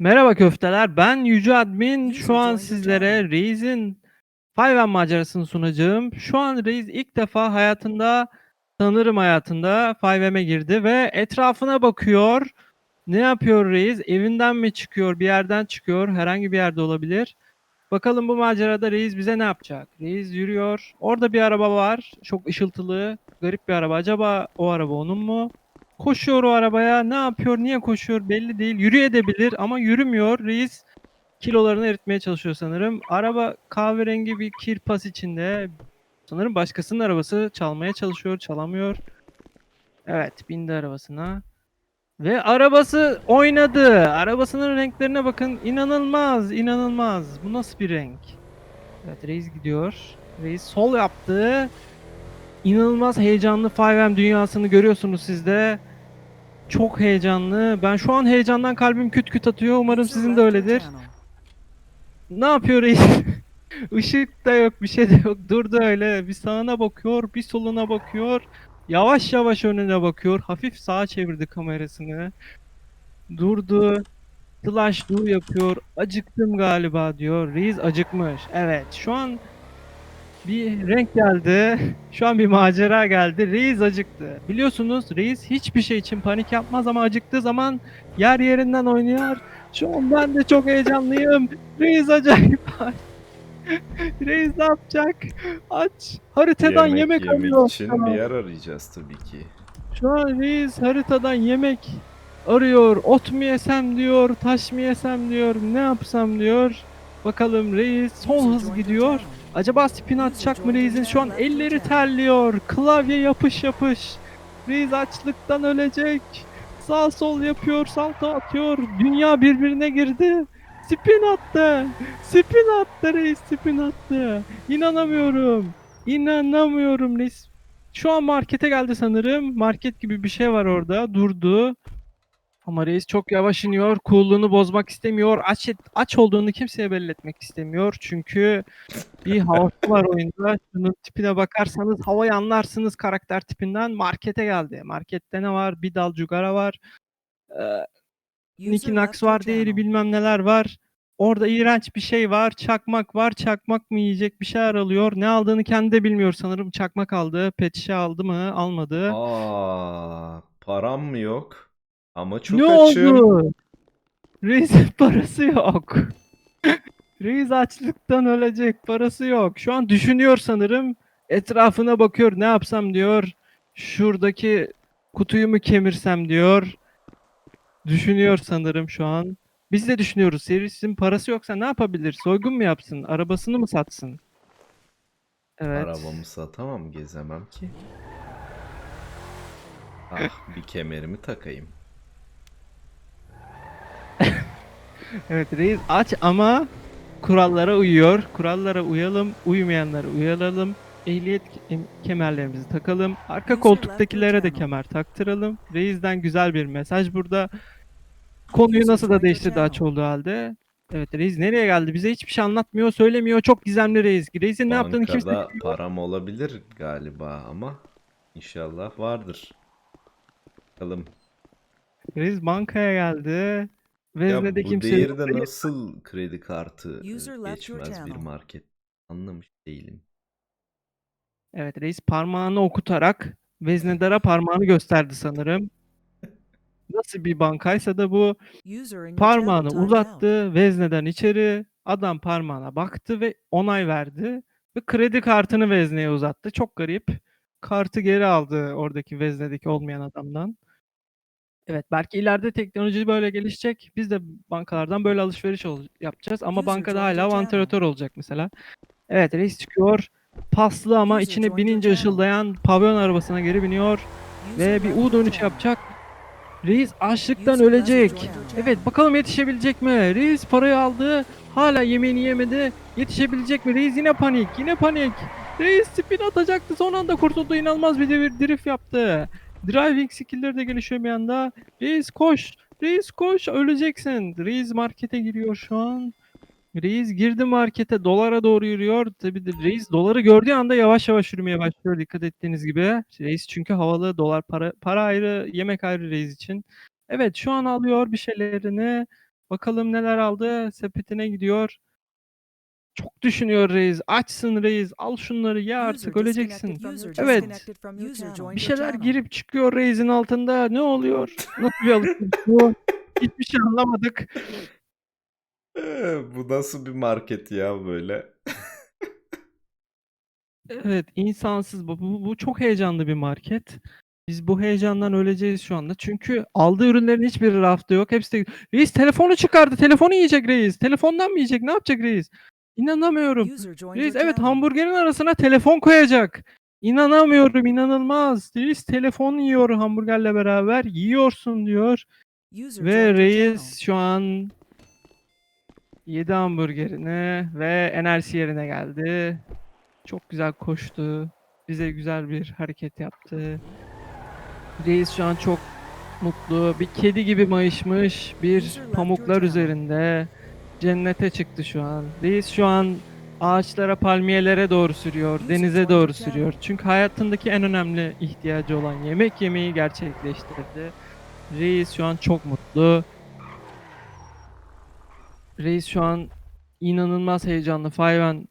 Merhaba köfteler, ben Yüce Admin. Şu an sizlere Reis'in 5M macerasını sunacağım. Şu an Reis ilk defa hayatında, sanırım hayatında 5M'e girdi ve etrafına bakıyor. Ne yapıyor Reis? Evinden mi çıkıyor, bir yerden çıkıyor, herhangi bir yerde olabilir. Bakalım bu macerada Reis bize ne yapacak? Reis yürüyor. Orada bir araba var. Çok ışıltılı, garip bir araba. Acaba o araba onun mu? Koşuyor o arabaya. Ne yapıyor? Niye koşuyor? Belli değil. Yürüyebilir ama yürümüyor. Reis kilolarını eritmeye çalışıyor sanırım. Araba kahverengi bir kirpas içinde. Sanırım başkasının arabası çalmaya çalışıyor. Çalamıyor. Evet, bindi arabasına. Ve arabası oynadı. Arabasının renklerine bakın. İnanılmaz, inanılmaz. Bu nasıl bir renk? Evet, Reis gidiyor. Reis sol yaptı. İnanılmaz heyecanlı 5M dünyasını görüyorsunuz siz de. Çok heyecanlı. Ben şu an heyecandan kalbim küt küt atıyor. Umarım sizin de öyledir. Ne yapıyor reis? Işık da yok, bir şey de yok. Durdu öyle. Bir sağına bakıyor, bir soluna bakıyor. Yavaş yavaş önüne bakıyor. Hafif sağa çevirdi kamerasını. Durdu. Slash do yapıyor. Acıktım galiba diyor. Reis acıkmış. Evet, şu an bir renk geldi. Şu an bir macera geldi. Reis acıktı. Biliyorsunuz Reis hiçbir şey için panik yapmaz ama acıktığı zaman yer yerinden oynuyor. Şu an ben de çok heyecanlıyım. Reis acayip aç. Reis ne yapacak? Aç. Haritadan yemek, yemek arıyor. için bir yer arayacağız tabii ki. Şu an Reis haritadan yemek arıyor. Ot mu yesem diyor, taş mı yesem diyor, ne yapsam diyor. Bakalım Reis son hız gidiyor. Acaba spin atacak mı Reis'in? Şu an elleri terliyor. Klavye yapış yapış. Reis açlıktan ölecek. Sağ sol yapıyor, salto atıyor. Dünya birbirine girdi. Spin attı. Spin attı Reis, spin attı. İnanamıyorum. İnanamıyorum Reis. Şu an markete geldi sanırım. Market gibi bir şey var orada. Durdu. Ama reis çok yavaş iniyor. Cool'luğunu bozmak istemiyor. Aç, aç olduğunu kimseye belli etmek istemiyor. Çünkü bir havası var oyunda. Şunun tipine bakarsanız havayı anlarsınız karakter tipinden. Markete geldi. Markette ne var? Bir dal cugara var. Ee, Nicky Nax var channel. bilmem neler var. Orada iğrenç bir şey var. Çakmak var. Çakmak mı yiyecek bir şeyler alıyor. Ne aldığını kendi de bilmiyor sanırım. Çakmak aldı. Pet şişe aldı mı? Almadı. Aa, param mı yok? Ama çok ne açım. oldu? Reis'in parası yok. Reis açlıktan ölecek. Parası yok. Şu an düşünüyor sanırım. Etrafına bakıyor. Ne yapsam diyor. Şuradaki kutuyu mu kemirsem diyor. Düşünüyor sanırım şu an. Biz de düşünüyoruz. Reis'in parası yoksa ne yapabilir? Soygun mu yapsın? Arabasını mı satsın? Evet. Arabamı satamam, gezemem ki. Ah, bir kemerimi takayım. Evet reis aç ama kurallara uyuyor. Kurallara uyalım, uymayanlara uyaralım. Ehliyet ke- kemerlerimizi takalım. Arka koltuktakilere de kemer taktıralım. Reis'den güzel bir mesaj burada. Konuyu nasıl da değiştirdi aç olduğu halde. Evet reis nereye geldi? Bize hiçbir şey anlatmıyor, söylemiyor. Çok gizemli reis. Reis'in ne yaptığını kimse Bankada bilmiyor. param olabilir galiba ama inşallah vardır. Bakalım. Reis bankaya geldi. Ya Veznede bu kimse değerde Reis- nasıl kredi kartı e, User geçmez bir market? Anlamış değilim. Evet reis parmağını okutarak veznedara parmağını gösterdi sanırım. Nasıl bir bankaysa da bu parmağını uzattı vezneden içeri adam parmağına baktı ve onay verdi ve kredi kartını vezneye uzattı. Çok garip. Kartı geri aldı oradaki veznedeki olmayan adamdan. Evet belki ileride teknoloji böyle gelişecek. Biz de bankalardan böyle alışveriş ol- yapacağız ama User bankada joined hala channel. vantilatör olacak mesela. Evet reis çıkıyor. Paslı ama User içine joined your binince channel. ışıldayan pavyon arabasına geri biniyor User ve bir left U your dönüşü channel. yapacak. Reis açlıktan User ölecek. joined your channel. Evet bakalım yetişebilecek mi? Reis parayı aldı. Hala yemeğini yemedi. Yetişebilecek mi? Reis yine panik. Yine panik. Reis spin atacaktı. Son anda kurtuldu. İnanılmaz bir devir drift yaptı. Driving skill'leri de gelişiyor bir anda. Reis koş. Reis koş. Öleceksin. Reis markete giriyor şu an. Reis girdi markete dolara doğru yürüyor. Tabii de reis doları gördüğü anda yavaş yavaş yürümeye başlıyor dikkat ettiğiniz gibi. Reis çünkü havalı dolar para para ayrı yemek ayrı reis için. Evet şu an alıyor bir şeylerini Bakalım neler aldı. Sepetine gidiyor. Çok düşünüyor reis. Açsın reis. Al şunları ye artık öleceksin. Evet. Bir şeyler girip çıkıyor reis'in altında. Ne oluyor? Nasıl bir alışveriş bu? Hiçbir şey anlamadık. Bu nasıl bir market ya böyle? Evet, insansız. Bu, bu, bu çok heyecanlı bir market. Biz bu heyecandan öleceğiz şu anda. Çünkü aldığı ürünlerin hiçbiri rafta yok. Hepsi de... Reis telefonu çıkardı. Telefonu yiyecek reis. Telefondan mı yiyecek? Ne yapacak reis? İnanamıyorum. Reis evet hamburgerin arasına telefon koyacak. İnanamıyorum, inanılmaz. Reis telefon yiyor hamburgerle beraber. Yiyorsun diyor. Ve reis şu an yedi hamburgerini ve enerji yerine geldi. Çok güzel koştu. Bize güzel bir hareket yaptı. Reis şu an çok mutlu. Bir kedi gibi mayışmış. Bir pamuklar üzerinde. Cennete çıktı şu an. Reis şu an ağaçlara, palmiyelere doğru sürüyor. Denize doğru sürüyor. Çünkü hayatındaki en önemli ihtiyacı olan yemek yemeyi gerçekleştirdi. Reis şu an çok mutlu. Reis şu an inanılmaz heyecanlı. Five'n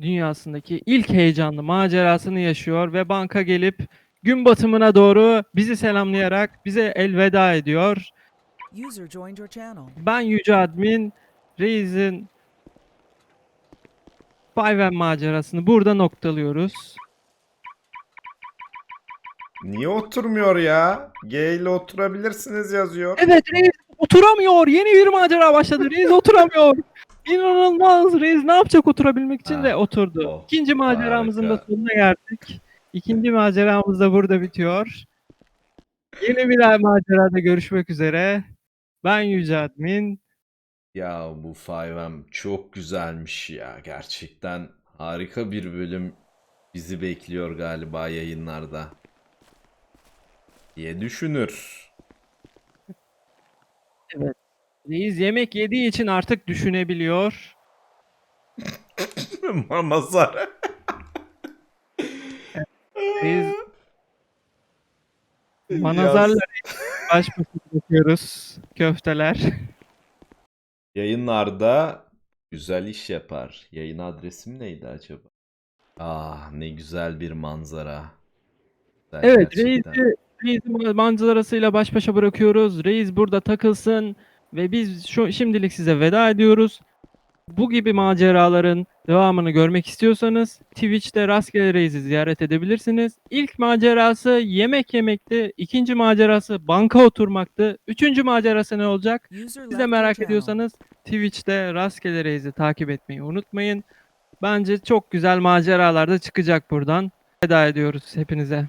dünyasındaki ilk heyecanlı macerasını yaşıyor ve banka gelip gün batımına doğru bizi selamlayarak bize elveda ediyor. Ben Yüce Admin, Reis'in Five'n macerasını burada noktalıyoruz. Niye oturmuyor ya? G ile oturabilirsiniz yazıyor. Evet Reis oturamıyor. Yeni bir macera başladı. Reis oturamıyor. İnanılmaz. Reis ne yapacak oturabilmek için Ha, de oturdu. oh, İkinci maceramızın da harika. sonuna geldik. İkinci maceramız da burada bitiyor. Yeni bir macerada görüşmek üzere. Ben Yüce Admin. Ya bu 5M çok güzelmiş ya. Gerçekten harika bir bölüm bizi bekliyor galiba yayınlarda. diye düşünür. Reis yemek yediği için artık düşünebiliyor. Mazar. Reis manazarla baş başa bırakıyoruz. Köfteler. Yayınlarda güzel iş yapar. Yayın adresim neydi acaba? Ah ne güzel bir manzara. Güzel Evet gerçekten. reisi, reisi manzarasıyla baş başa bırakıyoruz. Reis burada takılsın ve biz şu şimdilik size veda ediyoruz. Bu gibi maceraların devamını görmek istiyorsanız Twitch'te rastgele reisi ziyaret edebilirsiniz. İlk macerası yemek yemekti. ikinci macerası banka oturmaktı. Üçüncü macerası ne olacak? Siz de merak ediyorsanız Twitch'te rastgele reisi takip etmeyi unutmayın. Bence çok güzel maceralar da çıkacak buradan. Veda ediyoruz hepinize.